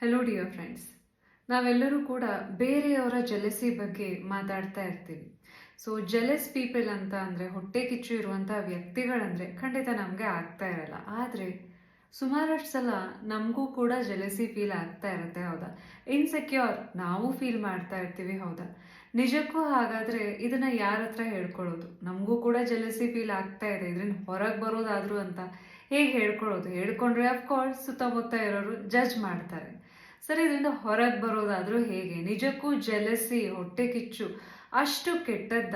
Hello dear friends ನಾವೆಲ್ಲರೂ ಕೂಡ ಬೇರೆಯವರ ಜಲಸಿ ಬಗ್ಗೆ ಮಾತಾಡ್ತಾ ಇರ್ತೀವಿ. ಸೊ ಜೆಲಸ್ ಪೀಪಲ್ ಅಂತ ಅಂದರೆ ಹೊಟ್ಟೆ ಕಿಚ್ಚು ಇರುವಂಥ ವ್ಯಕ್ತಿಗಳಂದರೆ ಖಂಡಿತ ನಮಗೆ ಆಗ್ತಾ ಇರಲ್ಲ. ಆದರೆ, ಸುಮಾರಷ್ಟು ಸಲ ನಮಗೂ ಕೂಡ ಜೆಲಸಿ ಫೀಲ್ ಆಗ್ತಾ ಇರುತ್ತೆ, ಹೌದಾ? ಇನ್ಸೆಕ್ಯೂರ್ ನಾವು ಫೀಲ್ ಮಾಡ್ತಾ ಇರ್ತೀವಿ, ಹೌದಾ? ನಿಜಕ್ಕೂ ಹಾಗಾದರೆ ಇದನ್ನು ಯಾರ ಹತ್ರ ಹೇಳ್ಕೊಳ್ಳೋದು? ನಮಗೂ ಕೂಡ ಜೆಲಸಿ ಫೀಲ್ ಆಗ್ತಾ ಇದೆ. ಇದರಿಂದ ಹೊರಗೆ ಬರೋದಾದರೂ ಅಂತ ಹೇಗೆ ಹೇಳ್ಕೊಳ್ಳೋದು? ಹೇಳ್ಕೊಂಡ್ರೆ ಅಫ್ಕೋರ್ಸ್ ಸುತ್ತಮುತ್ತ ಇರೋರು ಜಡ್ಜ್ ಮಾಡ್ತಾರೆ. ಸರಿ, ಇದರಿಂದ ಹೊರಗೆ ಬರೋದಾದರೂ ಹೇಗೆ? ನಿಜಕ್ಕೂ ಜೆಲಸಿ ಹೊಟ್ಟೆ ಕಿಚ್ಚು, ಅಷ್ಟು ಕೆಟ್ಟದ್ದ.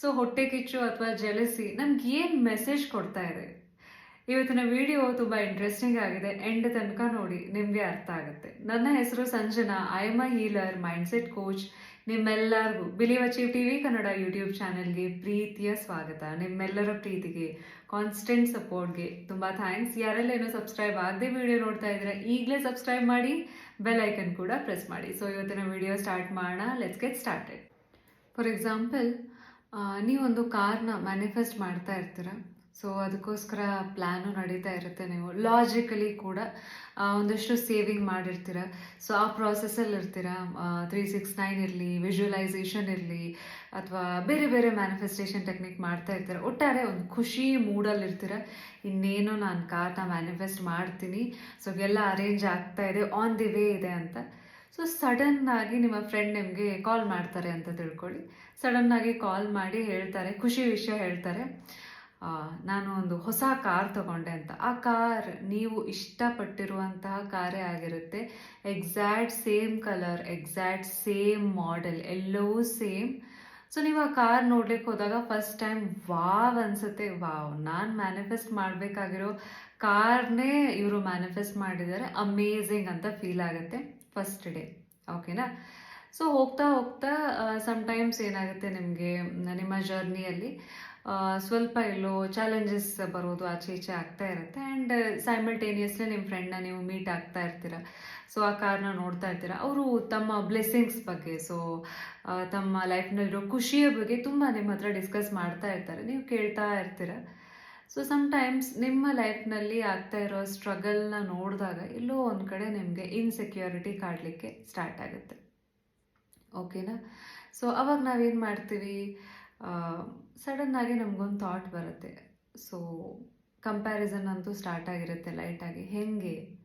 ಸೊ ಹೊಟ್ಟೆ ಕಿಚ್ಚು ಅಥವಾ ಜೆಲಸಿ ನಮ್ಗೆ ಏನು ಮೆಸೇಜ್ ಕೊಡ್ತಾ ಇದೆ? ಇವತ್ತಿನ ವಿಡಿಯೋ ತುಂಬ ಇಂಟ್ರೆಸ್ಟಿಂಗ್ ಆಗಿದೆ. ಎಂಡ್ ತನಕ ನೋಡಿ, ನಿಮಗೆ ಅರ್ಥ ಆಗುತ್ತೆ. ನನ್ನ ಹೆಸರು Sanjana. I am a healer mindset coach ನಿಮ್ಮೆಲ್ಲರಿಗೂ believe achieve TV Kannada YouTube ಚಾನೆಲ್ಗೆ ಪ್ರೀತಿಯ ಸ್ವಾಗತ. ನಿಮ್ಮೆಲ್ಲರ ಪ್ರೀತಿಗೆ ಕಾನ್ಸ್ಟೆಂಟ್ ಸಪೋರ್ಟ್ಗೆ ತುಂಬ ಥ್ಯಾಂಕ್ಸ್ ಯಾರೆಲ್ಲ ಏನೋ ಸಬ್ಸ್ಕ್ರೈಬ್ ಆಗದೆ ವಿಡಿಯೋ ನೋಡ್ತಾ ಇದ್ರೆ ಈಗಲೇ ಸಬ್ಸ್ಕ್ರೈಬ್ ಮಾಡಿ ಬೆಲ್ ಐಕನ್ ಕೂಡ ಪ್ರೆಸ್ ಮಾಡಿ. ಸೊ ಇವತ್ತಿನ ವಿಡಿಯೋ ಸ್ಟಾರ್ಟ್ ಮಾಡೋಣ. Let's get started for example ನೀವೊಂದು ಕಾರ್ನ ಮ್ಯಾನಿಫೆಸ್ಟ್ ಮಾಡ್ತಾ ಇರ್ತೀರ. ಸೊ ಅದಕ್ಕೋಸ್ಕರ ಪ್ಲ್ಯಾನು ನಡೀತಾ ಇರುತ್ತೆ ನೀವು. ಲಾಜಿಕಲಿ ಕೂಡ ಒಂದಷ್ಟು ಸೇವಿಂಗ್ ಮಾಡಿರ್ತೀರ. ಸೊ ಆ ಪ್ರಾಸೆಸ್ಸಲ್ಲಿ ಇರ್ತೀರ? ತ್ರೀ ಸಿಕ್ಸ್ ನೈನ್ ಇರಲಿ ವಿಜುವಲೈಸೇಷನ್ ಇರಲಿ, ಅಥವಾ ಬೇರೆ ಬೇರೆ ಮ್ಯಾನಿಫೆಸ್ಟೇಷನ್ ಟೆಕ್ನಿಕ್ ಮಾಡ್ತಾ ಇರ್ತೀರ? ಒಟ್ಟಾರೆ ಒಂದು ಖುಷಿ ಮೂಡಲ್ಲಿ ಇರ್ತೀರ? ಇನ್ನೇನೋ ನಾನು ಕಾತ ಮ್ಯಾನಿಫೆಸ್ಟ್ ಮಾಡ್ತೀನಿ. ಸೊ ಎಲ್ಲ ಅರೇಂಜ್ ಆಗ್ತಾ ಇದೆ ಆನ್ ದಿ ವೇ ಇದೆ ಅಂತ. ಸೊ ಸಡನ್ನಾಗಿ ನಿಮ್ಮ ಫ್ರೆಂಡ್ ನಿಮಗೆ ಕಾಲ್ ಮಾಡ್ತಾರೆ ಅಂತ ತಿಳ್ಕೊಳ್ಳಿ. ಸಡನ್ನಾಗಿ ಕಾಲ್ ಮಾಡಿ ಹೇಳ್ತಾರೆ, ಖುಷಿ ವಿಷಯ ಹೇಳ್ತಾರೆ. ನಾನು ಒಂದು ಹೊಸ ಕಾರ್ ತಗೊಂಡೆ ಅಂತ. ಆ ಕಾರ್ ನೀವು ಇಷ್ಟಪಟ್ಟಿರುವಂತಹ ಕಾರೇ ಆಗಿರುತ್ತೆ. Exact same colour exact same model ಎಲ್ಲವೂ ಸೇಮ್ ಸೊ ನೀವು ಆ ಕಾರ್ ನೋಡ್ಲಿಕ್ಕೆ ಹೋದಾಗ ಫಸ್ಟ್ ಟೈಮ್ ವಾವ್ ಅನ್ಸುತ್ತೆ. ವಾವ್, ನಾನು ಮ್ಯಾನಿಫೆಸ್ಟ್ ಮಾಡಬೇಕಾಗಿರೋ ಕಾರ್ನೇ ಇವರು ಮ್ಯಾನಿಫೆಸ್ಟ್ ಮಾಡಿದ್ದಾರೆ. ಅಮೇಝಿಂಗ್ ಅಂತ ಫೀಲ್ ಆಗುತ್ತೆ ಫಸ್ಟ್ ಡೇ ಓಕೆನಾ ಸೊ ಹೋಗ್ತಾ ಹೋಗ್ತಾ ಸಮ್ಟೈಮ್ಸ್ ಏನಾಗುತ್ತೆ ನಿಮಗೆ, ನಿಮ್ಮ ಜರ್ನಿಯಲ್ಲಿ ಸ್ವಲ್ಪ ಎಲ್ಲೋ ಚಾಲೆಂಜಸ್ ಬರೋದು ಆಚೆ ಈಚೆ ಆಗ್ತಾ ಇರುತ್ತೆ. ಆ್ಯಂಡ್ ಸೈಮಲ್ಟೇನಿಯಸ್ಲಿ ನಿಮ್ಮ ಫ್ರೆಂಡ್ನ ನೀವು ಮೀಟ್ ಆಗ್ತಾ ಇರ್ತೀರ. ಸೊ ಆ ಕಾರ್ನ ನೋಡ್ತಾ ಇರ್ತೀರ. ಅವರು ತಮ್ಮ ಬ್ಲೆಸ್ಸಿಂಗ್ಸ್ ಬಗ್ಗೆ ಸೊ ತಮ್ಮ ಲೈಫ್ನಲ್ಲಿರೋ ಖುಷಿಯ ಬಗ್ಗೆ ತುಂಬ ನಿಮ್ಮ ಹತ್ರ ಡಿಸ್ಕಸ್ ಮಾಡ್ತಾ ಇರ್ತಾರೆ. ನೀವು ಕೇಳ್ತಾ ಇರ್ತೀರ. ಸೊ ಸಮ್ಟೈಮ್ಸ್ ನಿಮ್ಮ ಲೈಫ್ನಲ್ಲಿ ಆಗ್ತಾ ಇರೋ ಸ್ಟ್ರಗಲ್ನ ನೋಡಿದಾಗ ಎಲ್ಲೋ ಒಂದು ಕಡೆ ನಿಮಗೆ ಇನ್ಸೆಕ್ಯೂರಿಟಿ ಕಾಡಲಿಕ್ಕೆ ಸ್ಟಾರ್ಟ್ ಆಗುತ್ತೆ. ಓಕೆನಾ ಸೊ ಅವಾಗ ನಾವೇನು ಮಾಡ್ತೀವಿ? ಸಡನ್ನಾಗಿ ನಮಗೊಂದು ಥಾಟ್ ಬರುತ್ತೆ. ಸೊ ಕಂಪ್ಯಾರಿಸನ್ ಅಂತೂ ಸ್ಟಾರ್ಟ್ ಆಗಿರುತ್ತೆ ಲೈಟಾಗಿ ಹೆಂಗೆ?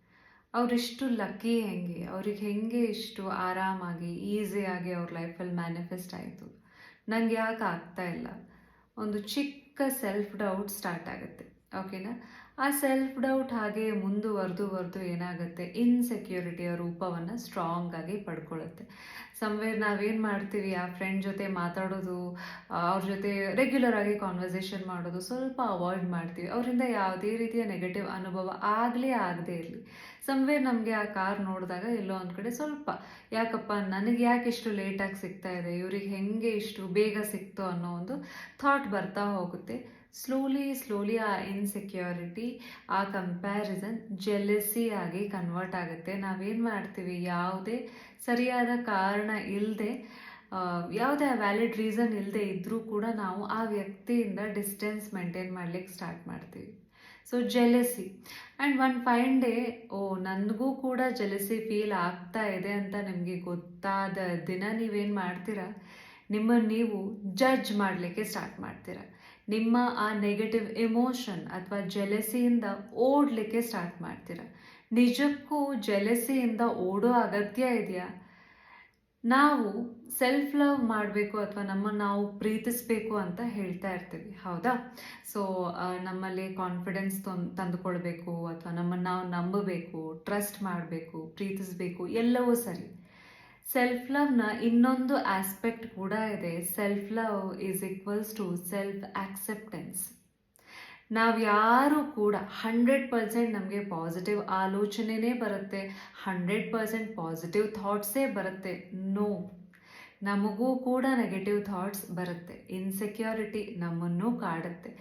ಅವರಿಷ್ಟು ಲಕ್ಕಿ ಹೆಂಗೆ? ಅವ್ರಿಗೆ ಹೆಂಗೆ ಇಷ್ಟು ಆರಾಮಾಗಿ ಈಸಿಯಾಗಿ ಅವ್ರ ಲೈಫಲ್ಲಿ ಮ್ಯಾನಿಫೆಸ್ಟ್ ಆಯಿತು? ನನಗೆ ಯಾಕೆ ಆಗ್ತಾ ಇಲ್ಲ? ಒಂದು ಚಿಕ್ಕ ಸೆಲ್ಫ್ ಡೌಟ್ ಸ್ಟಾರ್ಟ್ ಆಗುತ್ತೆ. ಓಕೆನಾ ಆ ಸೆಲ್ಫ್ ಡೌಟ್ ಹಾಗೆ ಮುಂದುವರೆದು ವರೆದು ಏನಾಗುತ್ತೆ? ಇನ್ಸೆಕ್ಯೂರಿಟಿಯ ರೂಪವನ್ನು ಸ್ಟ್ರಾಂಗ್ ಆಗಿ ಪಡ್ಕೊಳ್ಳುತ್ತೆ ಸಮ್ವೇರ್ ನಾವೇನು ಮಾಡ್ತೀವಿ? ಆ ಫ್ರೆಂಡ್ ಜೊತೆ ಮಾತಾಡೋದು ಅವ್ರ ಜೊತೆ ರೆಗ್ಯುಲರ್ ಆಗಿ ಕಾನ್ವರ್ಸೇಷನ್ ಮಾಡೋದು ಸ್ವಲ್ಪ ಅವಾಯ್ಡ್ ಮಾಡ್ತೀವಿ. ಅವರಿಂದ ಯಾವುದೇ ರೀತಿಯ ನೆಗೆಟಿವ್ ಅನುಭವ ಆಗಲೇ ಆಗದೇ ಇರಲಿ. ಸಮ್ವೇರ್ ನಮಗೆ ಆ ಕಾರ್ ನೋಡಿದಾಗ ಎಲ್ಲೋ ಒಂದು ಕಡೆ ಸ್ವಲ್ಪ, ಯಾಕಪ್ಪ, ನನಗೆ ಯಾಕೆ ಇಷ್ಟು ಲೇಟಾಗಿ ಸಿಗ್ತಾ ಇದೆ? ಇವ್ರಿಗೆ ಹೆಂಗೆ ಇಷ್ಟು ಬೇಗ ಸಿಕ್ತು? ಅನ್ನೋ ಒಂದು ಥಾಟ್ ಬರ್ತಾ ಹೋಗುತ್ತೆ. ಸ್ಲೋಲಿ ಸ್ಲೋಲಿ ಆ ಇನ್ಸೆಕ್ಯೂರಿಟಿ ಆ ಕಂಪ್ಯಾರಿಸನ್ ಜೆಲಸಿ ಆಗಿ ಕನ್ವರ್ಟ್ ಆಗುತ್ತೆ. ನಾವೇನು ಮಾಡ್ತೀವಿ? ಯಾವುದೇ ಸರಿಯಾದ ಕಾರಣ ಇಲ್ಲದೆ ಯಾವುದೇ ವ್ಯಾಲಿಡ್ ರೀಸನ್ ಇಲ್ಲದೆ ಇದ್ದರೂ ಕೂಡ ನಾವು ಆ ವ್ಯಕ್ತಿಯಿಂದ ಡಿಸ್ಟೆನ್ಸ್ ಮೇಂಟೈನ್ ಮಾಡ್ಲಿಕ್ಕೆ ಸ್ಟಾರ್ಟ್ ಮಾಡ್ತೀವಿ. So jealousy and one fine day oh, ನನಗೂ ಕೂಡ ಜೆಲಸಿ ಫೀಲ್ ಆಗ್ತಾ ಇದೆ ಅಂತ ನಿಮಗೆ ಗೊತ್ತಾದ ದಿನ ನೀವೇನು ಮಾಡ್ತೀರಾ? ನಿಮ್ಮನ್ನು ನೀವು ಜಡ್ಜ್ ಮಾಡಲಿಕ್ಕೆ ಸ್ಟಾರ್ಟ್ ಮಾಡ್ತೀರಾ. ನಿಮ್ಮ ಆ ನೆಗೆಟಿವ್ ಎಮೋಷನ್ ಅಥವಾ ಜೆಲೆಸಿಯಿಂದ ಓಡಲಿಕ್ಕೆ ಸ್ಟಾರ್ಟ್ ಮಾಡ್ತೀರ. ನಿಜಕ್ಕೂ ಜೆಲೆಸಿಯಿಂದ ಓಡೋ ಅಗತ್ಯ ಇದೆಯಾ? ನಾವು ಸೆಲ್ಫ್ ಲವ್ ಮಾಡಬೇಕು ಅಥವಾ ನಮ್ಮ ನಾವು ಪ್ರೀತಿಸಬೇಕು ಅಂತ ಹೇಳ್ತಾ ಇರ್ತೀವಿ, ಹೌದಾ? ಸೊ ನಮ್ಮಲ್ಲಿ ಕಾನ್ಫಿಡೆನ್ಸ್ ತಂದುಕೊಳ್ಬೇಕು ಅಥವಾ ನಮ್ಮನ್ನು ನಾವು ನಂಬಬೇಕು ಟ್ರಸ್ಟ್ ಮಾಡಬೇಕು, ಪ್ರೀತಿಸಬೇಕು, ಎಲ್ಲವೂ ಸರಿ. ಸೆಲ್ಫ್ ಲವ್ನ ಇನ್ನೊಂದು ಆಸ್ಪೆಕ್ಟ್ ಕೂಡ ಇದೆ. Self love is equals to self acceptance ನಾವು ಯಾರು ಕೂಡ ಹಂಡ್ರೆಡ್ ಪರ್ಸೆಂಟ್ ನಮಗೆ ಪಾಸಿಟಿವ್ ಆಲೋಚನೆನೇ ಬರುತ್ತೆ. ಹಂಡ್ರೆಡ್ ಪರ್ಸೆಂಟ್ ಪಾಸಿಟಿವ್ ಥಾಟ್ಸೇ ಬರುತ್ತೆ. ನೋ ನಮಗೂ ಕೂಡ ನೆಗೆಟಿವ್ ಥಾಟ್ಸ್ ಬರುತ್ತೆ. ಇನ್ಸೆಕ್ಯೂರಿಟಿ ನಮ್ಮನ್ನು ಕಾಡುತ್ತೆ.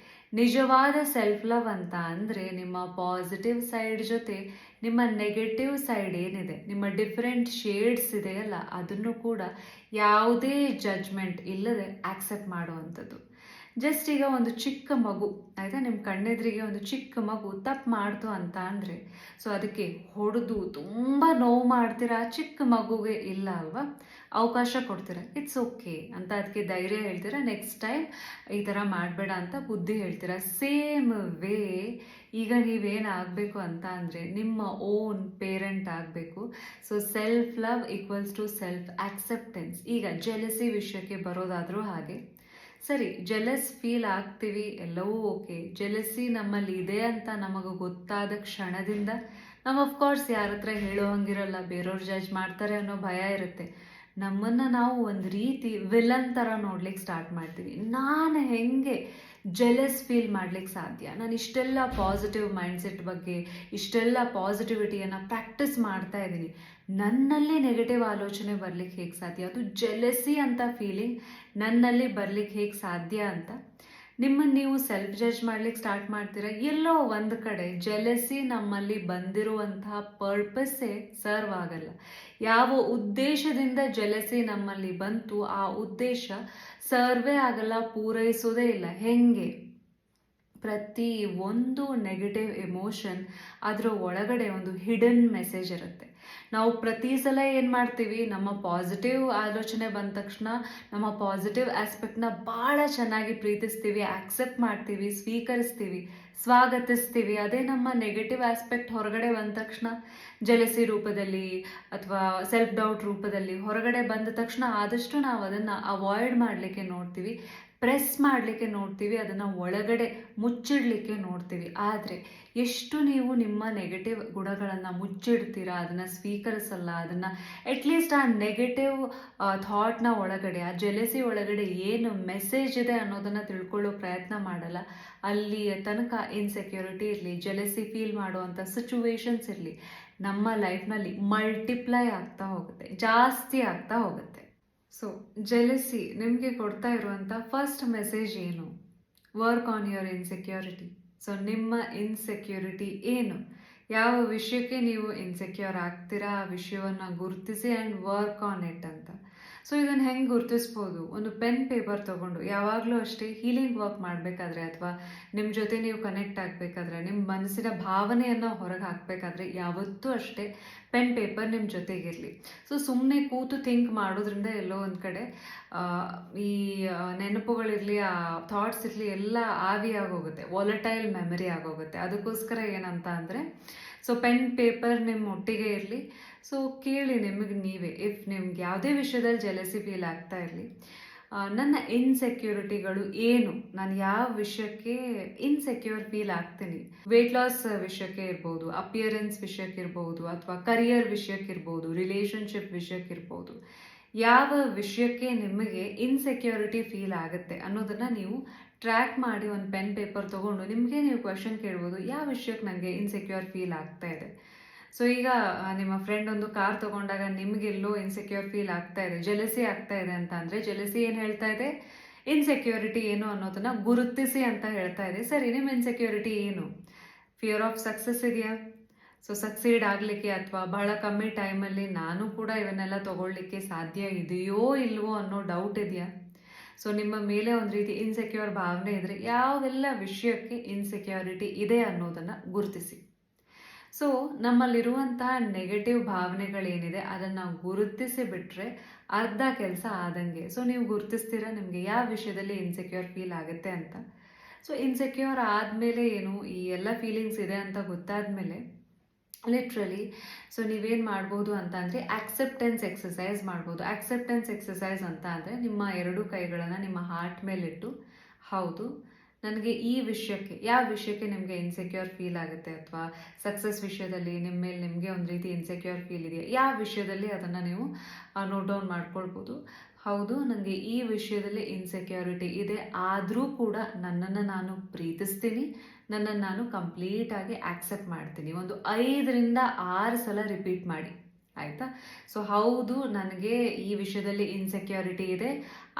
ನಿಜವಾದ ಸೆಲ್ಫ್ ಲವ್ ಅಂತ ಅಂದರೆ ನಿಮ್ಮ ಪಾಸಿಟಿವ್ ಸೈಡ್ ಜೊತೆ ನಿಮ್ಮ ನೆಗೆಟಿವ್ ಸೈಡ್ ಏನಿದೆ, ನಿಮ್ಮ ಡಿಫ್ರೆಂಟ್ ಶೇಡ್ಸ್ ಇದೆಯಲ್ಲ ಅದನ್ನು ಕೂಡ ಯಾವುದೇ ಜಡ್ಜ್ಮೆಂಟ್ ಇಲ್ಲದೆ ಆಕ್ಸೆಪ್ಟ್ ಮಾಡುವಂಥದ್ದು. ಜಸ್ಟ್ ಈಗ ಒಂದು ಚಿಕ್ಕ ಮಗು, ಆಯಿತಾ? ನಿಮ್ಮ ಕಣ್ಣೆದುರಿಗೆ ಒಂದು ಚಿಕ್ಕ ಮಗು ತಪ್ಪು ಮಾಡ್ತು ಅಂತ ಅಂದರೆ ಸೊ ಅದಕ್ಕೆ ಹೊಡೆದು ತುಂಬ ನೋವು ಮಾಡ್ತೀರಾ? ಚಿಕ್ಕ ಮಗುಗೆ ಇಲ್ಲ ಅಲ್ವಾ? ಅವಕಾಶ ಕೊಡ್ತೀರಾ? ಇಟ್ಸ್ ಓಕೆ ಅಂತ ಅದಕ್ಕೆ ಧೈರ್ಯ ಹೇಳ್ತೀರಾ? ನೆಕ್ಸ್ಟ್ ಟೈಮ್ ಈ ಥರ ಮಾಡಬೇಡ ಅಂತ ಬುದ್ಧಿ ಹೇಳ್ತೀರಾ? ಸೇಮ್ ವೇ ಈಗ ನೀವೇನು ಆಗಬೇಕು ಅಂತ ಅಂದರೆ ನಿಮ್ಮ ಓನ್ ಪೇರೆಂಟ್ ಆಗಬೇಕು. So self love equals to self acceptance ಈಗ ಜೆಲಸಿ ವಿಷಯಕ್ಕೆ ಬರೋದಾದರೂ ಹಾಗೆ. ಸರಿ ಜೆಲಸ್ ಫೀಲ್ ಆಗ್ತೀವಿ, ಎಲ್ಲವೂ ಓಕೆ ಜೆಲಸಿ ನಮ್ಮಲ್ಲಿ ಇದೆ ಅಂತ ನಮಗೆ ಗೊತ್ತಾದ ಕ್ಷಣದಿಂದ ನಮ್ಮ ಅಫ್ಕೋರ್ಸ್ ಯಾರ ಹತ್ರ ಹೇಳೋ ಹಂಗಿರಲ್ಲ ಬೇರೆಯವ್ರು ಜಡ್ಜ್ ಮಾಡ್ತಾರೆ ಅನ್ನೋ ಭಯ ಇರುತ್ತೆ. ನಮ್ಮನ್ನು ನಾವು ಒಂದು ರೀತಿ ವಿಲನ್ ಥರ ನೋಡ್ಲಿಕ್ಕೆ ಸ್ಟಾರ್ಟ್ ಮಾಡ್ತೀವಿ. ನಾನು ಹೆಂಗೆ ಜೆಲಸ್ ಫೀಲ್ ಮಾಡ್ಲಿಕ್ಕೆ ಸಾಧ್ಯ? ನಾನು ಇಷ್ಟೆಲ್ಲ ಪಾಸಿಟಿವ್ ಮೈಂಡ್ಸೆಟ್ ಬಗ್ಗೆ, ಇಷ್ಟೆಲ್ಲ ಪಾಸಿಟಿವಿಟಿಯನ್ನು ಪ್ರಾಕ್ಟೀಸ್ ಮಾಡ್ತಾ ಇದ್ದೀನಿ. ನನ್ನಲ್ಲಿ ನೆಗೆಟಿವ್ ಆಲೋಚನೆ ಬರ್ಲಿಕ್ಕೆ ಹೇಗೆ ಸಾಧ್ಯ? ಅದು ಜೆಲಸಿ ಅಂತ ಫೀಲಿಂಗ್ ನನ್ನಲ್ಲಿ ಬರ್ಲಿಕ್ಕೆ ಹೇಗೆ ಸಾಧ್ಯ ಅಂತ. ನಿಮ್ಮನ್ನು ನೀವು ಸೆಲ್ಫ್ ಜಡ್ಜ್ ಮಾಡ್ಲಿಕ್ಕೆ ಸ್ಟಾರ್ಟ್ ಮಾಡ್ತೀರಾ? ಎಲ್ಲೋ ಒಂದು ಕಡೆ ಜೆಲಸಿ ನಮ್ಮಲ್ಲಿ ಬಂದಿರುವಂತಹ ಪರ್ಪಸ್ಸೇ ಸರ್ವ್ ಆಗಲ್ಲ. ಯಾವ ಉದ್ದೇಶದಿಂದ ಜೆಲಸಿ ನಮ್ಮಲ್ಲಿ ಬಂತು, ಆ ಉದ್ದೇಶ ಸರ್ವೇ ಆಗಲ್ಲ, ಪೂರೈಸೋದೇ ಇಲ್ಲ. ಹೆಂಗೆ? ಪ್ರತಿ ಒಂದು ನೆಗೆಟಿವ್ ಎಮೋಷನ್ ಅದರ ಒಳಗಡೆ ಒಂದು ಹಿಡನ್ ಮೆಸೇಜ್ ಇರುತ್ತೆ. ನಾವು ಪ್ರತಿ ಸಲ ಏನು ಮಾಡ್ತೀವಿ, ನಮ್ಮ ಪಾಸಿಟಿವ್ ಆಲೋಚನೆ ಬಂದ ತಕ್ಷಣ ನಮ್ಮ ಪಾಸಿಟಿವ್ ಆಸ್ಪೆಕ್ಟ್ನ ಭಾಳ ಚೆನ್ನಾಗಿ ಪ್ರೀತಿಸ್ತೀವಿ ಆಕ್ಸೆಪ್ಟ್ ಮಾಡ್ತೀವಿ, ಸ್ವೀಕರಿಸ್ತೀವಿ, ಸ್ವಾಗತಿಸ್ತೀವಿ. ಅದೇ ನಮ್ಮ ನೆಗೆಟಿವ್ ಆಸ್ಪೆಕ್ಟ್ ಹೊರಗಡೆ ಬಂದ ತಕ್ಷಣ ಜಲಸಿ ರೂಪದಲ್ಲಿ ಅಥವಾ ಸೆಲ್ಫ್ ಡೌಟ್ ರೂಪದಲ್ಲಿ ಹೊರಗಡೆ ಬಂದ ತಕ್ಷಣ ಆದಷ್ಟು ನಾವು ಅದನ್ನು ಅವಾಯ್ಡ್ ಮಾಡಲಿಕ್ಕೆ ನೋಡ್ತೀವಿ. ಪ್ರೆಸ್ ಮಾಡಲಿಕ್ಕೆ ನೋಡ್ತೀವಿ, ಅದನ್ನು ಒಳಗಡೆ ಮುಚ್ಚಿಡಲಿಕ್ಕೆ ನೋಡ್ತೀವಿ. ಆದರೆ ಎಷ್ಟು ನೀವು ನಿಮ್ಮ ನೆಗೆಟಿವ್ ಗುಣಗಳನ್ನು ಮುಚ್ಚಿಡ್ತೀರಾ, ಅದನ್ನು ಸ್ವೀಕರಿಸಲ್ಲ, ಅದನ್ನು ಅಟ್ಲೀಸ್ಟ್ ಆ ನೆಗೆಟಿವ್ ಥಾಟ್ನ ಒಳಗಡೆ, ಆ ಜೆಲೆಸಿ ಒಳಗಡೆ ಏನು ಮೆಸೇಜ್ ಇದೆ ಅನ್ನೋದನ್ನು ತಿಳ್ಕೊಳ್ಳೋ ಪ್ರಯತ್ನ ಮಾಡಲ್ಲ. ಅಲ್ಲಿ ತನಕ ಇನ್ಸೆಕ್ಯೂರಿಟಿ ಇರಲಿ ಜೆಲೆಸಿ ಫೀಲ್ ಮಾಡುವಂಥ ಸಿಚುವೇಶನ್ಸ್ ಇರಲಿ, ನಮ್ಮ ಲೈಫ್ನಲ್ಲಿ ಮಲ್ಟಿಪ್ಲೈ ಆಗ್ತಾ ಹೋಗುತ್ತೆ, ಜಾಸ್ತಿ ಆಗ್ತಾ ಹೋಗುತ್ತೆ. ಸೊ ಜೆಲಸಿ ನಿಮಗೆ ಕೊಡ್ತಾ ಇರುವಂಥ ಫಸ್ಟ್ ಮೆಸೇಜ್ ಏನು? Work on your insecurity so ನಿಮ್ಮ ಇನ್ಸೆಕ್ಯೂರಿಟಿ ಏನು? ಯಾವ ವಿಷಯಕ್ಕೆ ನೀವು ಇನ್ಸೆಕ್ಯೂರ್ ಆಗ್ತೀರಾ? ಆ ವಿಷಯವನ್ನು ಗುರುತಿಸಿ ಆ್ಯಂಡ್ ವರ್ಕ್ ಆನ್ ಇಟ್ ಅಂತ. ಸೊ ಇದನ್ನು ಹೆಂಗೆ ಗುರುತಿಸ್ಬೋದು? ಒಂದು ಪೆನ್ ಪೇಪರ್ ತೊಗೊಂಡು. ಯಾವಾಗಲೂ ಅಷ್ಟೇ ಹೀಲಿಂಗ್ ವರ್ಕ್ ಮಾಡಬೇಕಾದ್ರೆ ಅಥವಾ ನಿಮ್ಮ ಜೊತೆ ನೀವು ಕನೆಕ್ಟ್ ಆಗಬೇಕಾದ್ರೆ ನಿಮ್ಮ ಮನಸ್ಸಿನ ಭಾವನೆಯನ್ನು ಹೊರಗೆ ಹಾಕಬೇಕಾದ್ರೆ ಯಾವತ್ತೂ ಅಷ್ಟೇ ಪೆನ್ ಪೇಪರ್ ನಿಮ್ಮ ಜೊತೆಗಿರಲಿ. ಸೊ ಸುಮ್ಮನೆ ಕೂತು ಥಿಂಕ್ ಮಾಡೋದ್ರಿಂದ ಎಲ್ಲೋ ಒಂದು ಕಡೆ ಈ ನೆನಪುಗಳಿರಲಿ, ಆ ಥಾಟ್ಸ್ ಇರಲಿ ಎಲ್ಲ ಆವಿ ಆಗೋಗುತ್ತೆ. ವಾಲಟೈಲ್ ಮೆಮರಿ ಆಗೋಗುತ್ತೆ. ಅದಕ್ಕೋಸ್ಕರ ಏನಂತ ಅಂದರೆ ಸೊ ಪೆನ್ ಪೇಪರ್ ನಿಮ್ಮ ಒಟ್ಟಿಗೆ ಇರಲಿ. ಸೊ ಕೇಳಿ ನಿಮಗೆ ನೀವೇ. ಇಫ್ ನಿಮ್ಗೆ ಯಾವುದೇ ವಿಷಯದಲ್ಲಿ ಜಲಸಿ ಫೀಲ್ ಆಗ್ತಾ ಇರಲಿ ನನ್ನ ಇನ್ಸೆಕ್ಯೂರಿಟಿಗಳು ಏನು? ನಾನು ಯಾವ ವಿಷಯಕ್ಕೆ ಇನ್ಸೆಕ್ಯೂರ್ ಫೀಲ್ ಆಗ್ತೀನಿ? ವೆಯ್ಟ್ ಲಾಸ್ ವಿಷಯಕ್ಕೆ ಇರ್ಬೋದು ಅಪಿಯರೆನ್ಸ್ ವಿಷಯಕ್ಕೆ ಇರ್ಬೋದು, ಅಥವಾ ಕರಿಯರ್ ವಿಷಯಕ್ಕೆ ಇರ್ಬೋದು ರಿಲೇಶನ್ಶಿಪ್ ವಿಷಯಕ್ಕೆ ಇರ್ಬೋದು. ಯಾವ ವಿಷಯಕ್ಕೆ ನಿಮಗೆ ಇನ್ಸೆಕ್ಯೂರಿಟಿ ಫೀಲ್ ಆಗುತ್ತೆ ಅನ್ನೋದನ್ನು ನೀವು ಟ್ರ್ಯಾಕ್ ಮಾಡಿ ಒಂದು ಪೆನ್ ಪೇಪರ್ ತೊಗೊಂಡು ನಿಮಗೆ ನೀವು ಕ್ವೆಶನ್ ಕೇಳ್ಬೋದು, ಯಾವ ವಿಷಯಕ್ಕೆ ನನಗೆ ಇನ್ಸೆಕ್ಯೂರ್ ಫೀಲ್ ಆಗ್ತಾ ಇದೆ? ಸೊ ಈಗ ನಿಮ್ಮ ಫ್ರೆಂಡ್ ಒಂದು ಕಾರ್ ತೊಗೊಂಡಾಗ ನಿಮಗೆಲ್ಲೋ ಇನ್ಸೆಕ್ಯೂರ್ ಫೀಲ್ ಆಗ್ತಾ ಇದೆ ಜೆಲಸಿ ಆಗ್ತಾ ಇದೆ ಅಂತ ಅಂದರೆ ಜೆಲಸಿ ಏನು ಹೇಳ್ತಾ ಇದೆ? ಇನ್ಸೆಕ್ಯೂರಿಟಿ ಏನು ಅನ್ನೋದನ್ನ ಗುರುತಿಸಿ ಅಂತ ಹೇಳ್ತಾ ಇದೆ. ಸರಿ, ನಿಮ್ಮ ಇನ್ಸೆಕ್ಯೂರಿಟಿ ಏನು? ಫಿಯರ್ ಆಫ್ ಸಕ್ಸಸ್ ಇದೆಯಾ? ಸೊ ಸಕ್ಸೀಡ್ ಆಗಲಿಕ್ಕೆ ಅಥವಾ ಬಹಳ ಕಮ್ಮಿ ಟೈಮಲ್ಲಿ ನಾನು ಕೂಡ ಇವನ್ನೆಲ್ಲ ತಗೊಳ್ಳಿಕ್ಕೆ ಸಾಧ್ಯ ಇದೆಯೋ ಇಲ್ವೋ ಅನ್ನೋ ಡೌಟ್ ಇದೆಯಾ? ಸೊ ನಿಮ್ಮ ಮೇಲೆ ಒಂದು ರೀತಿ ಇನ್ಸೆಕ್ಯೂರ್ ಭಾವನೆ ಇದ್ದರೆ ಯಾವೆಲ್ಲ ವಿಷಯಕ್ಕೆ ಇನ್ಸೆಕ್ಯೂರಿಟಿ ಇದೆ ಅನ್ನೋದನ್ನು ಗುರುತಿಸಿ. ಸೊ ನಮ್ಮಲ್ಲಿರುವಂತಹ ನೆಗೆಟಿವ್ ಭಾವನೆಗಳೇನಿದೆ, ಅದನ್ನು ಗುರುತಿಸಿ ಬಿಟ್ಟರೆ ಅರ್ಧ ಕೆಲಸ ಆದಂಗೆ. ಸೊ ನೀವು ಗುರುತಿಸ್ತೀರಾ? ನಿಮಗೆ ಯಾವ ವಿಷಯದಲ್ಲಿ ಇನ್ಸೆಕ್ಯೂರ್ ಫೀಲ್ ಆಗುತ್ತೆ ಅಂತ. ಸೊ ಇನ್ಸೆಕ್ಯೂರ್ ಆದಮೇಲೆ ಏನು, ಈ ಎಲ್ಲ ಫೀಲಿಂಗ್ಸ್ ಇದೆ ಅಂತ ಗೊತ್ತಾದಮೇಲೆ ಲಿಟ್ರಲಿ ಸೊ ನೀವೇನು ಮಾಡ್ಬೋದು ಅಂತ ಅಂದರೆ ಆಕ್ಸೆಪ್ಟೆನ್ಸ್ ಎಕ್ಸಸೈಸ್ ಮಾಡ್ಬೋದು. ಆಕ್ಸೆಪ್ಟೆನ್ಸ್ ಎಕ್ಸಸೈಸ್ ಅಂತ ಅಂದರೆ, ನಿಮ್ಮ ಎರಡು ಕೈಗಳನ್ನು ನಿಮ್ಮ ಹಾರ್ಟ್ ಮೇಲಿಟ್ಟು, ಹೌದು ನನಗೆ ಈ ವಿಷಯಕ್ಕೆ, ಯಾವ ವಿಷಯಕ್ಕೆ ನಿಮಗೆ ಇನ್ಸೆಕ್ಯೂರ್ ಫೀಲ್ ಆಗುತ್ತೆ ಅಥವಾ ಸಕ್ಸಸ್ ವಿಷಯದಲ್ಲಿ ನಿಮ್ಮ ಮೇಲೆ ನಿಮಗೆ ಒಂದು ರೀತಿ ಇನ್ಸೆಕ್ಯೂರ್ ಫೀಲ್ ಇದೆಯಾ? ಯಾವ ವಿಷಯದಲ್ಲಿ ಅದನ್ನು ನೀವು ನೋಟ್ ಡೌನ್ ಮಾಡ್ಕೊಳ್ಬೋದು. ಹೌದು ನನಗೆ ಈ ವಿಷಯದಲ್ಲಿ ಇನ್ಸೆಕ್ಯೂರಿಟಿ ಇದೆ. ಆದರೂ ಕೂಡ ನನ್ನನ್ನು ನಾನು ಪ್ರೀತಿಸ್ತೀನಿ. ನನ್ನನ್ನು ನಾನು ಕಂಪ್ಲೀಟಾಗಿ ಆಕ್ಸೆಪ್ಟ್ ಮಾಡ್ತೀನಿ. ಒಂದು ಐದರಿಂದ ಆರು ಸಲ ರಿಪೀಟ್ ಮಾಡಿ. ಆಯಿತಾ? ಸೊ ಹೌದು, ನನಗೆ ಈ ವಿಷಯದಲ್ಲಿ ಇನ್ಸೆಕ್ಯೂರಿಟಿ ಇದೆ.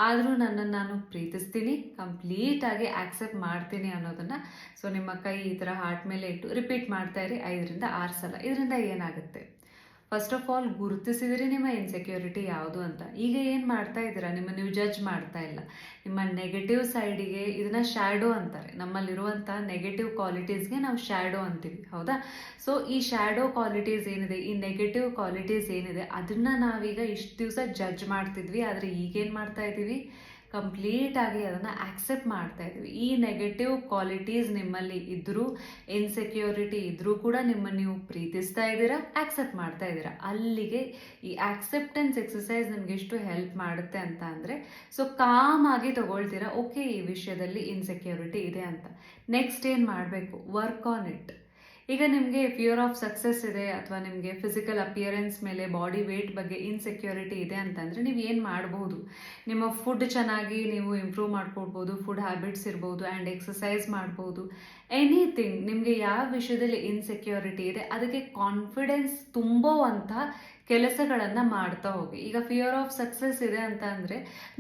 ಆದರೂ ನನ್ನನ್ನು ನಾನು ಪ್ರೀತಿಸ್ತೀನಿ ಕಂಪ್ಲೀಟಾಗಿ ಆಕ್ಸೆಪ್ಟ್ ಮಾಡ್ತೀನಿ ಅನ್ನೋದನ್ನು. ಸೊ ನಿಮ್ಮ ಕೈ ಈ ಥರ ಹಾರ್ಟ್ ಮೇಲೆ ಇಟ್ಟು ರಿಪೀಟ್ ಮಾಡ್ತಾ ಇರಿ. ಐದರಿಂದ ಆರು ಸಲ. ಇದರಿಂದ ಏನಾಗುತ್ತೆ? ಫಸ್ಟ್ ಆಫ್ ಆಲ್ ಗುರುತಿಸಿದ್ರೆ ನಿಮ್ಮ ಇನ್ಸೆಕ್ಯೂರಿಟಿ ಯಾವುದು ಅಂತ. ಈಗ ಏನು ಮಾಡ್ತಾ ಇದ್ದೀರಾ? ನಿಮ್ಮ ನೀವು ಜಡ್ಜ್ ಮಾಡ್ತಾ ಇಲ್ಲ. ನಿಮ್ಮ ನೆಗೆಟಿವ್ ಸೈಡಿಗೆ ಇದನ್ನ ಶ್ಯಾಡೋ ಅಂತಾರೆ. ನಮ್ಮಲ್ಲಿರುವಂಥ ನೆಗೆಟಿವ್ ಕ್ವಾಲಿಟೀಸ್ಗೆ ನಾವು ಶ್ಯಾಡೋ ಅಂತೀವಿ, ಹೌದಾ? ಸೊ ಈ ಶ್ಯಾಡೋ ಕ್ವಾಲಿಟೀಸ್ ಏನಿದೆ? ಈ ನೆಗೆಟಿವ್ ಕ್ವಾಲಿಟೀಸ್ ಏನಿದೆ? ಅದನ್ನ ನಾವೀಗ ಇಷ್ಟು ದಿವಸ ಜಡ್ಜ್ ಮಾಡ್ತಿದ್ವಿ, ಆದರೆ ಈಗೇನು ಮಾಡ್ತಾ ಇದ್ದೀವಿ? ಕಂಪ್ಲೀಟ್ ಆಗಿ ಅದನ್ನು ಆಕ್ಸೆಪ್ಟ್ ಮಾಡ್ತಾ ಇದ್ವಿ. ಈ ನೆಗೆಟಿವ್ ಕ್ವಾಲಿಟೀಸ್ ನಿಮ್ಮಲ್ಲಿ ಇದ್ದರೂ ಇನ್ಸೆಕ್ಯೂರಿಟಿ ಇದ್ದರೂ ಕೂಡ ನಿಮ್ಮನ್ನು ನೀವು ಪ್ರೀತಿಸ್ತಾ ಇದ್ದೀರಾ ಆಕ್ಸೆಪ್ಟ್ ಮಾಡ್ತಾ ಇದ್ದೀರಾ. ಅಲ್ಲಿಗೆ ಈ ಆಕ್ಸೆಪ್ಟೆನ್ಸ್ ಎಕ್ಸಸೈಸ್ ನಿಮ್ಗೆ ಎಷ್ಟು ಹೆಲ್ಪ್ ಮಾಡುತ್ತೆ ಅಂತ ಅಂದರೆ ಸೊ ಕಾಮ್ ಆಗಿ ತಗೊಳ್ತೀರಾ ಓಕೆ ಈ ವಿಷಯದಲ್ಲಿ ಇನ್ಸೆಕ್ಯೂರಿಟಿ ಇದೆ ಅಂತ. ನೆಕ್ಸ್ಟ್ ಏನು ಮಾಡಬೇಕು? ವರ್ಕ್ ಆನ್ ಇಟ್ ಈಗ ನಿಮಗೆ ಫಿಯರ್ ಆಫ್ ಸಕ್ಸಸ್ ಇದೆ ಅಥವಾ ನಿಮಗೆ ಫಿಸಿಕಲ್ ಅಪಿಯರೆನ್ಸ್ ಮೇಲೆ ಬಾಡಿ ವೇಟ್ ಬಗ್ಗೆ ಇನ್ಸೆಕ್ಯೂರಿಟಿ ಇದೆ ಅಂತಂದರೆ ನೀವು ಏನು ಮಾಡ್ಬೋದು? ನಿಮ್ಮ ಫುಡ್ ಚೆನ್ನಾಗಿ ನೀವು ಇಂಪ್ರೂವ್ ಮಾಡ್ಕೊಡ್ಬೋದು ಫುಡ್ ಹ್ಯಾಬಿಟ್ಸ್ ಇರ್ಬೋದು ಆ್ಯಂಡ್ ಎಕ್ಸಸೈಸ್ ಮಾಡ್ಬೋದು. ಎನಿಥಿಂಗ್ ನಿಮಗೆ ಯಾವ ವಿಷಯದಲ್ಲಿ ಇನ್ಸೆಕ್ಯೂರಿಟಿ ಇದೆ, ಅದಕ್ಕೆ ಕಾನ್ಫಿಡೆನ್ಸ್ ತುಂಬುವಂಥ ಕೆಲಸಗಳನ್ನು ಮಾಡ್ತಾ ಹೋಗಿ. ಈಗ ಫಿಯರ್ ಆಫ್ ಸಕ್ಸಸ್ ಇದೆ ಅಂತ ಅಂದರೆ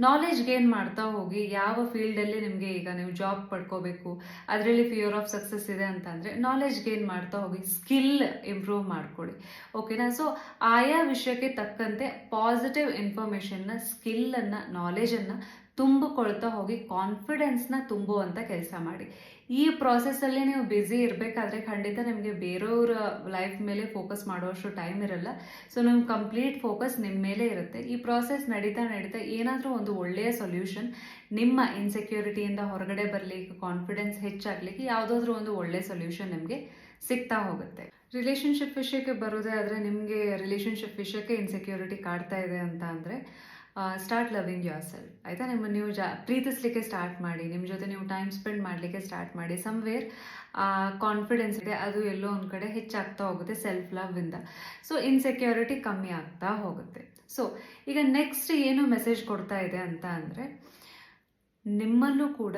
ನಾಲೆಜ್ ಗೇನ್ ಮಾಡ್ತಾ ಹೋಗಿ ಯಾವ ಫೀಲ್ಡಲ್ಲಿ ನಿಮಗೆ ಈಗ ನೀವು ಜಾಬ್ ಪಡ್ಕೋಬೇಕು, ಅದರಲ್ಲಿ ಫಿಯರ್ ಆಫ್ ಸಕ್ಸಸ್ ಇದೆ ಅಂತ ಅಂದರೆ ನಾಲೆಜ್ ಗೇನ್ ಮಾಡ್ತಾ ಹೋಗಿ ಸ್ಕಿಲ್ ಇಂಪ್ರೂವ್ ಮಾಡ್ಕೊಳ್ಳಿ. ಓಕೆನಾ ಸೊ ಆಯಾ ವಿಷಯಕ್ಕೆ ತಕ್ಕಂತೆ ಪಾಸಿಟಿವ್ ಇನ್ಫಾರ್ಮೇಷನ್ನ ಸ್ಕಿಲ್ಲನ್ನು ನಾಲೆಜನ್ನು ತುಂಬಿಕೊಳ್ತಾ ಹೋಗಿ ಕಾನ್ಫಿಡೆನ್ಸ್ನ ತುಂಬುವಂಥ ಕೆಲಸ ಮಾಡಿ. ಈ ಪ್ರಾಸೆಸ್ಸಲ್ಲಿ ನೀವು ಬ್ಯುಸಿ ಇರಬೇಕಾದ್ರೆ ಖಂಡಿತ ನಿಮಗೆ ಬೇರೆಯವರ ಲೈಫ್ ಮೇಲೆ ಫೋಕಸ್ ಮಾಡುವಷ್ಟು ಟೈಮ್ ಇರಲ್ಲ. ಸೊ ನಿಮ್ಮ ಕಂಪ್ಲೀಟ್ ಫೋಕಸ್ ನಿಮ್ಮ ಮೇಲೆ ಇರುತ್ತೆ. ಈ ಪ್ರಾಸೆಸ್ ನಡೀತಾ ನಡೀತಾ ಏನಾದರೂ ಒಂದು ಒಳ್ಳೆಯ ಸೊಲ್ಯೂಷನ್ ನಿಮ್ಮ ಇನ್ಸೆಕ್ಯೂರಿಟಿಯಿಂದ ಹೊರಗಡೆ ಬರಲಿಕ್ಕೆ ಕಾನ್ಫಿಡೆನ್ಸ್ ಹೆಚ್ಚಾಗಲಿಕ್ಕೆ ಯಾವುದಾದ್ರೂ ಒಂದು ಒಳ್ಳೆಯ ಸೊಲ್ಯೂಷನ್ ನಿಮಗೆ ಸಿಗ್ತಾ ಹೋಗುತ್ತೆ. ರಿಲೇಷನ್ಶಿಪ್ ವಿಷಯಕ್ಕೆ ಬರೋದೇ ಆದರೆ ನಿಮಗೆ ರಿಲೇಷನ್ಶಿಪ್ ವಿಷಯಕ್ಕೆ ಇನ್ಸೆಕ್ಯೂರಿಟಿ ಕಾಡ್ತಾ ಇದೆ ಅಂತ ಅಂದರೆ ಸ್ಟಾರ್ಟ್ ಲವಿಂಗ್ ಯೋರ್ ಸೆಲ್ಫ್ ಆಯಿತಾ? ನಿಮ್ಮ ನೀವು ಜಾ, ಪ್ರೀತಿಸ್ಲಿಕ್ಕೆ ಸ್ಟಾರ್ಟ್ ಮಾಡಿ, ನಿಮ್ಮ ಜೊತೆ ನೀವು ಟೈಮ್ ಸ್ಪೆಂಡ್ ಮಾಡಲಿಕ್ಕೆ ಸ್ಟಾರ್ಟ್ ಮಾಡಿ ಸಮ್ವೇರ್ ಕಾನ್ಫಿಡೆನ್ಸ್ ಇದೆ, ಅದು ಎಲ್ಲೋ ಒಂದು ಕಡೆ ಹೆಚ್ಚಾಗ್ತಾ ಹೋಗುತ್ತೆ ಸೆಲ್ಫ್ ಲವ್ವಿಂದ ಸೊ ಇನ್ಸೆಕ್ಯೂರಿಟಿ ಕಮ್ಮಿ ಆಗ್ತಾ ಹೋಗುತ್ತೆ. ಸೊ ಈಗ ನೆಕ್ಸ್ಟ್ ಏನು ಮೆಸೇಜ್ ಕೊಡ್ತಾ ಇದೆ ಅಂತ ಅಂದರೆ, ನಿಮ್ಮಲ್ಲೂ ಕೂಡ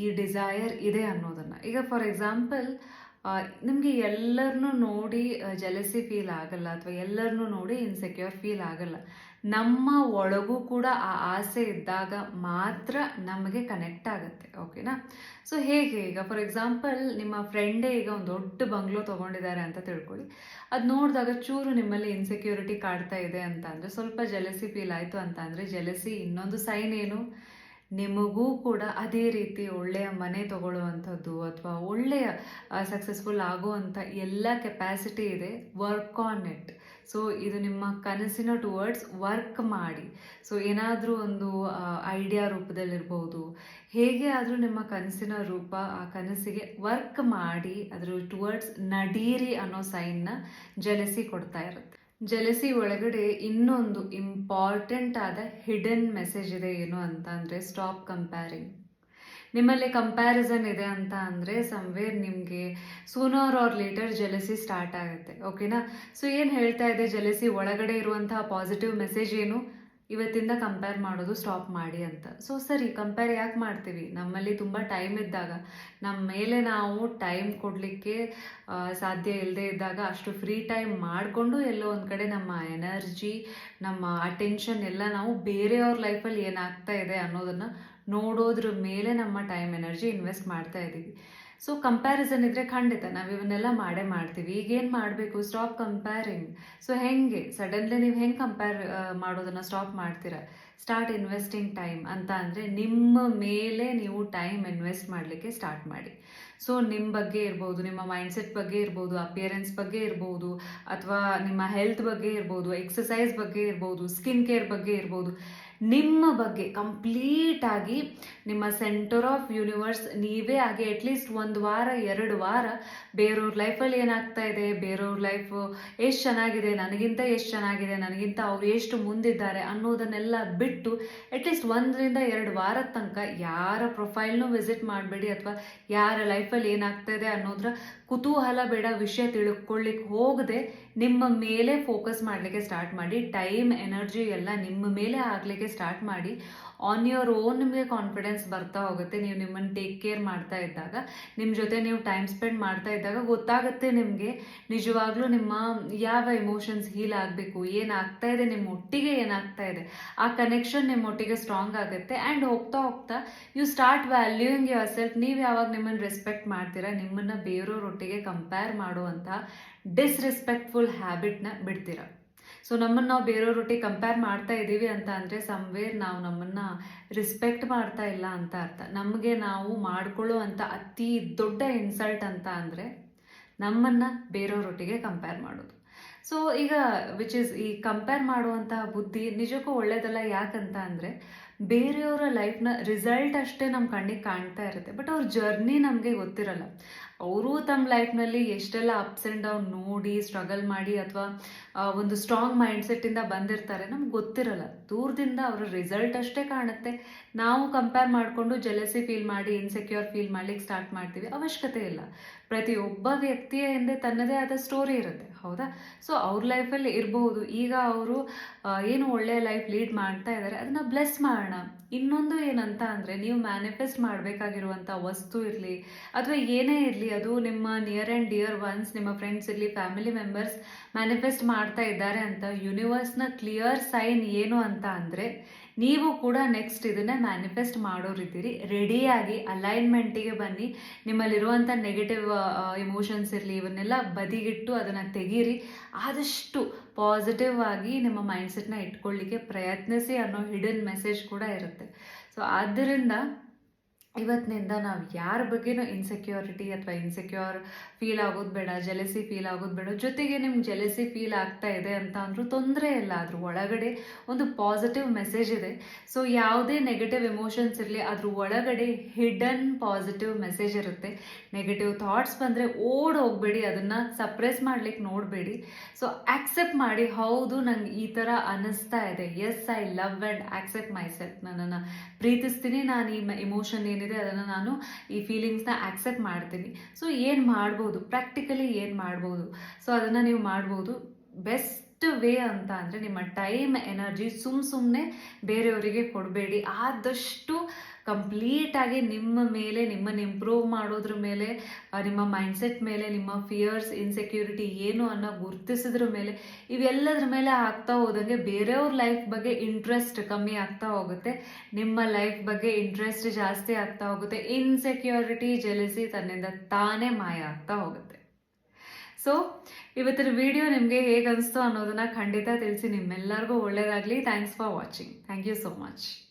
ಈ ಡಿಸೈರ್ ಇದೆ ಅನ್ನೋದನ್ನು. ಈಗ ಫಾರ್ ಎಕ್ಸಾಂಪಲ್ ನಿಮಗೆ ಎಲ್ಲರನ್ನೂ ನೋಡಿ ಜಲಸಿ ಫೀಲ್ ಆಗಲ್ಲ, ಅಥವಾ ಎಲ್ಲರನ್ನೂ ನೋಡಿ ಇನ್ಸೆಕ್ಯೂರ್ ಫೀಲ್ ಆಗಲ್ಲ. ನಮ್ಮ ಒಳಗೂ ಕೂಡ ಆ ಆಸೆ ಇದ್ದಾಗ ಮಾತ್ರ ನಮಗೆ ಕನೆಕ್ಟ್ ಆಗುತ್ತೆ ಓಕೆನಾ ಸೊ ಹೇಗೆ ಈಗ ಫಾರ್ ಎಕ್ಸಾಂಪಲ್ ನಿಮ್ಮ ಫ್ರೆಂಡೇ ಈಗ ಒಂದು ದೊಡ್ಡ ಬಂಗ್ಲೋ ತೊಗೊಂಡಿದ್ದಾರೆ ಅಂತ ತಿಳ್ಕೊಳ್ಳಿ. ಅದು ನೋಡಿದಾಗ ಚೂರು ನಿಮ್ಮಲ್ಲಿ ಇನ್ಸೆಕ್ಯೂರಿಟಿ ಕಾಡ್ತಾ ಇದೆ ಅಂತ ಸ್ವಲ್ಪ ಜಲಸಿ ಫೀಲ್ ಆಯಿತು ಅಂತ ಅಂದರೆ ಜಲಸಿ ಇನ್ನೊಂದು ಸೈನ್ ಏನು? ನಿಮಗೂ ಕೂಡ ಅದೇ ರೀತಿ ಒಳ್ಳೆಯ ಮನೆ ತಗೊಳ್ಳುವಂಥದ್ದು ಅಥವಾ ಒಳ್ಳೆಯ ಸಕ್ಸಸ್ಫುಲ್ ಆಗುವಂಥ ಎಲ್ಲ ಕೆಪ್ಯಾಸಿಟಿ ಇದೆ ವರ್ಕ್ ಆನ್ ಇಟ್ ಸೊ ಇದು ನಿಮ್ಮ ಕನಸಿನ ಟುವರ್ಡ್ಸ್ ವರ್ಕ್ ಮಾಡಿ. ಸೊ ಏನಾದರೂ ಒಂದು ಐಡಿಯಾ ರೂಪದಲ್ಲಿರ್ಬೋದು. ಹೇಗೆ ಆದರೂ ನಿಮ್ಮ ಕನಸಿನ ರೂಪ, ಆ ಕನಸಿಗೆ ವರ್ಕ್ ಮಾಡಿ, ಅದರ ಟುವರ್ಡ್ಸ್ ನಡೀರಿ ಅನ್ನೋ ಸೈನ್ನ ಜಲಸಿ ಕೊಡ್ತಾ ಇರುತ್ತೆ. ಜಲಸಿ ಒಳಗಡೆ ಇನ್ನೊಂದು ಇಂಪಾರ್ಟೆಂಟ್ ಆದ ಹಿಡನ್ ಮೆಸೇಜ್ ಇದೆ ಏನು ಅಂತ ಅಂದರೆ ಸ್ಟಾಪ್ ಕಂಪ್ಯಾರಿಂಗ್ ನಿಮ್ಮಲ್ಲಿ ಕಂಪ್ಯಾರಿಸನ್ ಇದೆ ಅಂತ ಅಂದರೆ ಸಮ್ವೇರ್ ನಿಮಗೆ sooner or later jealousy start ಆಗುತ್ತೆ ಓಕೆನಾ ಸೊ ಏನು ಹೇಳ್ತಾ ಇದೆ ಜೆಲಸಿ ಒಳಗಡೆ ಇರುವಂತಹ ಪಾಸಿಟಿವ್ ಮೆಸೇಜ್ ಏನು? ಇವತ್ತಿಂದ ಕಂಪೇರ್ ಮಾಡೋದು ಸ್ಟಾಪ್ ಮಾಡಿ ಅಂತ. ಸೊ ಸರಿ ಕಂಪೇರ್ ಯಾಕೆ ಮಾಡ್ತೀವಿ? ನಮ್ಮಲ್ಲಿ ತುಂಬ ಟೈಮ್ ಇದ್ದಾಗ ನಮ್ಮ ಮೇಲೆ ನಾವು ಟೈಮ್ ಕೊಡಲಿಕ್ಕೆ ಸಾಧ್ಯ ಇಲ್ಲದೆ ಇದ್ದಾಗ ಅಷ್ಟು ಫ್ರೀ ಟೈಮ್ ಮಾಡಿಕೊಂಡು ಎಲ್ಲೋ ಒಂದು ಕಡೆ ನಮ್ಮ ಎನರ್ಜಿ ನಮ್ಮ ಅಟೆನ್ಷನ್ ಎಲ್ಲ ನಾವು ಬೇರೆಯವ್ರ ಲೈಫಲ್ಲಿ ಏನಾಗ್ತಾ ಇದೆ ಅನ್ನೋದನ್ನು ನೋಡೋದ್ರ ಮೇಲೆ ನಮ್ಮ ಟೈಮ್ ಎನರ್ಜಿ ಇನ್ವೆಸ್ಟ್ ಮಾಡ್ತಾ ಇದ್ದೀವಿ. ಸೊ ಕಂಪ್ಯಾರಿಸನ್ ಇದ್ರೆ ಖಂಡಿತ ನಾವು ಇವನ್ನೆಲ್ಲ ಮಾಡೇ ಮಾಡ್ತೀವಿ. ಈಗೇನು ಮಾಡಬೇಕು? ಸ್ಟಾಪ್ ಕಂಪೇರಿಂಗ್ ಸೊ ಹೆಂಗೆ? ಸಡನ್ಲಿ ನೀವು ಹೆಂಗೆ ಕಂಪೇರ್ ಮಾಡೋದನ್ನು ಸ್ಟಾಪ್ ಮಾಡ್ತೀರಾ? ಸ್ಟಾರ್ಟ್ ಇನ್ವೆಸ್ಟಿಂಗ್ ಟೈಮ್ ಅಂತ ಅಂದರೆ ನಿಮ್ಮ ಮೇಲೆ ನೀವು ಟೈಮ್ ಇನ್ವೆಸ್ಟ್ ಮಾಡಲಿಕ್ಕೆ ಸ್ಟಾರ್ಟ್ ಮಾಡಿ. ಸೊ ನಿಮ್ಮ ಬಗ್ಗೆ ಇರ್ಬೋದು, ನಿಮ್ಮ ಮೈಂಡ್ಸೆಟ್ ಬಗ್ಗೆ ಇರ್ಬೋದು ಅಪಿಯರೆನ್ಸ್ ಬಗ್ಗೆ ಇರ್ಬೋದು, ಅಥವಾ ನಿಮ್ಮ ಹೆಲ್ತ್ ಬಗ್ಗೆ ಇರ್ಬೋದು ಎಕ್ಸಸೈಸ್ ಬಗ್ಗೆ ಇರ್ಬೋದು ಸ್ಕಿನ್ ಕೇರ್ ಬಗ್ಗೆ ಇರ್ಬೋದು ನಿಮ್ಮ ಬಗ್ಗೆ ಕಂಪ್ಲೀಟ್ ಆಗಿ ನಿಮ್ಮ ಸೆಂಟರ್ ಆಫ್ ಯೂನಿವರ್ಸ್ ನೀವೇ ಆಗಿ ಅಟ್ಲೀಸ್ಟ್ ಒಂದು ವಾರ, ಎರಡು ವಾರ ಬೇರೆಯವ್ರ ಲೈಫಲ್ಲಿ ಏನಾಗ್ತಾ ಇದೆ ಬೇರೆಯವ್ರ ಲೈಫ್ ಎಷ್ಟು ಚೆನ್ನಾಗಿದೆ, ನನಗಿಂತ ಎಷ್ಟು ಚೆನ್ನಾಗಿದೆ, ನನಗಿಂತ ಅವ್ರು ಎಷ್ಟು ಮುಂದಿದ್ದಾರೆ ಅನ್ನೋದನ್ನೆಲ್ಲ ಬಿಟ್ಟು ಅಟ್ಲೀಸ್ಟ್ ಒಂದರಿಂದ ಎರಡು ವಾರದ ತನಕ ಯಾರ ಪ್ರೊಫೈಲ್ನೂ ವಿಸಿಟ್ ಮಾಡಬೇಡಿ ಅಥವಾ ಯಾರ ಲೈಫಲ್ಲಿ ಏನಾಗ್ತಾ ಇದೆ ಅನ್ನೋದ್ರ ಕುತೂಹಲ ಬೇಡ, ವಿಷಯ ತಿಳ್ಕೊಳ್ಳಿಕ್ಕೆ ಹೋಗದೆ ನಿಮ್ಮ ಮೇಲೆ ಫೋಕಸ್ ಮಾಡಲಿಕ್ಕೆ ಸ್ಟಾರ್ಟ್ ಮಾಡಿ ಟೈಮ್ ಎನರ್ಜಿ ಎಲ್ಲ ನಿಮ್ಮ ಮೇಲೆ ಆಗಲಿಕ್ಕೆ ಸ್ಟಾರ್ಟ್ ಮಾಡಿ ಆನ್ ಯುವರ್ ಓನ್ ನಿಮಗೆ ಕಾನ್ಫಿಡೆನ್ಸ್ ಬರ್ತಾ ಹೋಗುತ್ತೆ. ನೀವು ನಿಮ್ಮನ್ನು ಟೇಕ್ ಕೇರ್ ಮಾಡ್ತಾ ಇದ್ದಾಗ ನಿಮ್ಮ ಜೊತೆ ನೀವು ಟೈಮ್ ಸ್ಪೆಂಡ್ ಮಾಡ್ತಾ ಇದ್ದಾಗ ಗೊತ್ತಾಗುತ್ತೆ ನಿಮಗೆ ನಿಜವಾಗ್ಲೂ ನಿಮ್ಮ ಯಾವ ಎಮೋಷನ್ಸ್ ಹೀಲ್ ಆಗಬೇಕು ಏನಾಗ್ತಾ ಇದೆ, ನಿಮ್ಮ ಒಟ್ಟಿಗೆ ಏನಾಗ್ತಾ ಇದೆ, ಆ ಕನೆಕ್ಷನ್ ನಿಮ್ಮ ಒಟ್ಟಿಗೆ ಸ್ಟ್ರಾಂಗ್ ಆಗುತ್ತೆ. ಆ್ಯಂಡ್ ಹೋಗ್ತಾ ಹೋಗ್ತಾ you start valuing yourself ನೀವು ಯಾವಾಗ ನಿಮ್ಮನ್ನು ರೆಸ್ಪೆಕ್ಟ್ ಮಾಡ್ತೀರಾ, ನಿಮ್ಮನ್ನು ಬೇರೆಯವ್ರೊಟ್ಟಿಗೆ ಕಂಪೇರ್ ಮಾಡುವಂಥ ಡಿಸ್ರೆಸ್ಪೆಕ್ಟ್ಫುಲ್ ಹ್ಯಾಬಿಟ್ನ ಬಿಡ್ತೀರಾ. ಸೊ ನಮ್ಮನ್ನು ನಾವು ಬೇರೆಯವ್ರೊಟ್ಟಿಗೆ ಕಂಪೇರ್ ಮಾಡ್ತಾ ಇದ್ದೀವಿ ಅಂತ ಅಂದರೆ ಸಮ್ವೇರ್ ನಾವು ನಮ್ಮನ್ನು ರಿಸ್ಪೆಕ್ಟ್ ಮಾಡ್ತಾ ಇಲ್ಲ ಅಂತ ಅರ್ಥ. ನಮಗೆ ನಾವು ಮಾಡ್ಕೊಳ್ಳೋ ಅಂತ ಅತಿ ದೊಡ್ಡ ಇನ್ಸಲ್ಟ್ ಅಂತ ಅಂದರೆ, ನಮ್ಮನ್ನು ಬೇರೆಯವ್ರೊಟ್ಟಿಗೆ ಕಂಪೇರ್ ಮಾಡೋದು. ಸೊ ಈಗ ವಿಚ್ ಇಸ್ ಈ ಕಂಪೇರ್ ಮಾಡುವಂತಹ ಬುದ್ಧಿ ನಿಜಕ್ಕೂ ಒಳ್ಳೇದಲ್ಲ ಯಾಕಂತ ಅಂದರೆ, ಬೇರೆಯವರ ಲೈಫ್ನ ರಿಸಲ್ಟ್ ಅಷ್ಟೇ ನಮ್ಮ ಕಣ್ಣಿಗೆ ಕಾಣ್ತಾ ಇರುತ್ತೆ. ಬಟ್ ಅವ್ರ ಜರ್ನಿ ನಮಗೆ ಗೊತ್ತಿರಲ್ಲ. ಅವರು ತಮ್ಮ ಲೈಫ್ನಲ್ಲಿ ಎಷ್ಟೆಲ್ಲ ಅಪ್ಸ್ ಆ್ಯಂಡ್ ಡೌನ್ ನೋಡಿ ಸ್ಟ್ರಗಲ್ ಮಾಡಿ ಅಥವಾ ಒಂದು ಸ್ಟ್ರಾಂಗ್ ಮೈಂಡ್ಸೆಟ್ಟಿಂದ ಬಂದಿರ್ತಾರೆ ನಮ್ಗೆ ಗೊತ್ತಿರಲ್ಲ. ದೂರದಿಂದ ಅವರ ರಿಸಲ್ಟ್ ಅಷ್ಟೇ ಕಾಣುತ್ತೆ. ನಾವು ಕಂಪೇರ್ ಮಾಡಿಕೊಂಡು ಜೆಲಸಿ ಫೀಲ್ ಮಾಡಿ ಇನ್ಸೆಕ್ಯೂರ್ ಫೀಲ್ ಮಾಡ್ಲಿಕ್ಕೆ ಸ್ಟಾರ್ಟ್ ಮಾಡ್ತೀವಿ. ಅವಶ್ಯಕತೆ ಇಲ್ಲ. ಪ್ರತಿಯೊಬ್ಬ ವ್ಯಕ್ತಿಯ ಹಿಂದೆ ತನ್ನದೇ ಆದ ಸ್ಟೋರಿ ಇರುತ್ತೆ. ಹೌದಾ? ಸೊ ಅವ್ರ ಲೈಫಲ್ಲಿ ಇರಬಹುದು ಈಗ ಅವರು ಏನು ಒಳ್ಳೆಯ ಲೈಫ್ ಲೀಡ್ ಮಾಡ್ತಾ ಇದ್ದಾರೆ ಅದನ್ನ ಬ್ಲೆಸ್ ಮಾಡೋಣ. ಇನ್ನೊಂದು ಏನಂತ ಅಂದರೆ ನೀವು ಮ್ಯಾನಿಫೆಸ್ಟ್ ಮಾಡಬೇಕಾಗಿರುವಂಥ ವಸ್ತು ಇರಲಿ, ಅಥವಾ ಏನೇ ಇರಲಿ, ಅದು ನಿಮ್ಮ ನಿಯರ್ ಆ್ಯಂಡ್ ಡಿಯರ್ ಒನ್ಸ್ ನಿಮ್ಮ ಫ್ರೆಂಡ್ಸ್ ಇರಲಿ ಫ್ಯಾಮಿಲಿ ಮೆಂಬರ್ಸ್ ಮ್ಯಾನಿಫೆಸ್ಟ್ ಮಾಡ್ತಾ ಇದ್ದಾರೆ ಅಂತ ಯೂನಿವರ್ಸ್ನ ಕ್ಲಿಯರ್ ಸೈನ್ ಏನು ಅಂತ ಅಂದರೆ ನೀವು ಕೂಡ ನೆಕ್ಸ್ಟ್ ಇದನ್ನ ಮ್ಯಾನಿಫೆಸ್ಟ್ ಮಾಡೋರಿದ್ದೀರಿ ರೆಡಿಯಾಗಿ ಅಲೈನ್ಮೆಂಟಿಗೆ ಬನ್ನಿ. ನಿಮ್ಮಲ್ಲಿರುವಂಥ ನೆಗೆಟಿವ್ ಇಮೋಷನ್ಸ್ ಇರಲಿ, ಇವನ್ನೆಲ್ಲ ಬದಿಗಿಟ್ಟು ಅದನ್ನು ತೆಗೀರಿ. ಆದಷ್ಟು ಪಾಸಿಟಿವ್ ಆಗಿ ನಿಮ್ಮ ಮೈಂಡ್ಸೆಟ್ನ ಇಟ್ಕೊಳ್ಳಿಕ್ಕೆ ಪ್ರಯತ್ನಿಸಿ ಅನ್ನೋ ಹಿಡನ್ ಮೆಸೇಜ್ ಕೂಡ ಇರುತ್ತೆ. ಸೊ ಆದ್ದರಿಂದ ಇವತ್ತಿನಿಂದ ನಾವು ಯಾರ ಬಗ್ಗೆನೂ ಇನ್ಸೆಕ್ಯೂರಿಟಿ ಅಥವಾ ಇನ್ಸೆಕ್ಯೂರ್ ಫೀಲ್ ಆಗೋದು ಬೇಡ ಜೆಲೆಸಿ ಫೀಲ್ ಆಗೋದು ಬೇಡ, ಜೊತೆಗೆ ನಿಮ್ಗೆ ಜೆಲೆಸಿ ಫೀಲ್ ಆಗ್ತಾ ಇದೆ ಅಂತ ಅಂದರೂ ತೊಂದರೆ ಇಲ್ಲ. ಅದ್ರ ಒಳಗಡೆ ಒಂದು ಪಾಸಿಟಿವ್ ಮೆಸೇಜ್ ಇದೆ. ಸೊ ಯಾವುದೇ ನೆಗೆಟಿವ್ ಎಮೋಷನ್ಸ್ ಇರಲಿ ಅದ್ರ ಒಳಗಡೆ ಹಿಡನ್ ಪಾಸಿಟಿವ್ ಮೆಸೇಜ್ ಇರುತ್ತೆ. ನೆಗೆಟಿವ್ ಥಾಟ್ಸ್ ಬಂದರೆ ಓಡ್ ಹೋಗಬೇಡಿ, ಅದನ್ನು ಸಪ್ರೆಸ್ ಮಾಡ್ಲಿಕ್ಕೆ ನೋಡಬೇಡಿ. ಸೊ ಆಕ್ಸೆಪ್ಟ್ ಮಾಡಿ, ಹೌದು, ನಂಗೆ ಈ ಥರ ಅನ್ನಿಸ್ತಾ ಇದೆ. Yes I love and accept myself ನನ್ನನ್ನು ಪ್ರೀತಿಸ್ತೀನಿ, ನಾನು ಈ ಇಮೋಷನ್ ಏನಿದೆ ಅದನ್ನು ನಾನು ಈ ಫೀಲಿಂಗ್ಸ್ನ ಆಕ್ಸೆಪ್ಟ್ ಮಾಡ್ತೀನಿ. ಸೊ ಏನು ಮಾಡ್ಬೋದು? ಪ್ರಾಕ್ಟಿಕಲಿ ಏನು ಮಾಡ್ಬೋದು? ಸೊ ಅದನ್ನು ನೀವು ಮಾಡ್ಬೋದು. ಬೆಸ್ಟ್ ವೇ ಅಂತ ಅಂದರೆ ನಿಮ್ಮ ಟೈಮ್, ಎನರ್ಜಿ ಸುಮ್ಮ ಸುಮ್ಮನೆ ಬೇರೆಯವರಿಗೆ ಕೊಡಬೇಡಿ. ಆದಷ್ಟು ಕಂಪ್ಲೀಟಾಗಿ ನಿಮ್ಮ ಮೇಲೆ, ನಿಮ್ಮನ್ನು ಇಂಪ್ರೂವ್ ಮಾಡೋದ್ರ ಮೇಲೆ ನಿಮ್ಮ ಮೈಂಡ್ಸೆಟ್ ಮೇಲೆ, ನಿಮ್ಮ ಫಿಯರ್ಸ್, ಇನ್ಸೆಕ್ಯೂರಿಟಿ ಏನು ಅನ್ನೋ ಗುರುತಿಸಿದ್ರ ಮೇಲೆ ಇವೆಲ್ಲದ್ರ ಮೇಲೆ ಆಗ್ತಾ ಹೋದಂಗೆ ಬೇರೆಯವ್ರ ಲೈಫ್ ಬಗ್ಗೆ ಇಂಟ್ರೆಸ್ಟ್ ಕಮ್ಮಿ ಆಗ್ತಾ ಹೋಗುತ್ತೆ. ನಿಮ್ಮ ಲೈಫ್ ಬಗ್ಗೆ ಇಂಟ್ರೆಸ್ಟ್ ಜಾಸ್ತಿ ಆಗ್ತಾ ಹೋಗುತ್ತೆ. ಇನ್ಸೆಕ್ಯೂರಿಟಿ, ಜೆಲಸಿ ತನ್ನಿಂದ ತಾನೇ ಮಾಯ ಆಗ್ತಾ ಹೋಗುತ್ತೆ. ಸೊ ಇವತ್ತಿನ ವಿಡಿಯೋ ನಿಮಗೆ ಹೇಗೆ ಅನಿಸ್ತು ಅನ್ನೋದನ್ನ ಖಂಡಿತ ತಿಳಿಸಿ. ನಿಮ್ಮೆಲ್ಲರಿಗೂ ಒಳ್ಳೆಯದಾಗಲಿ thanks for watching thank you so much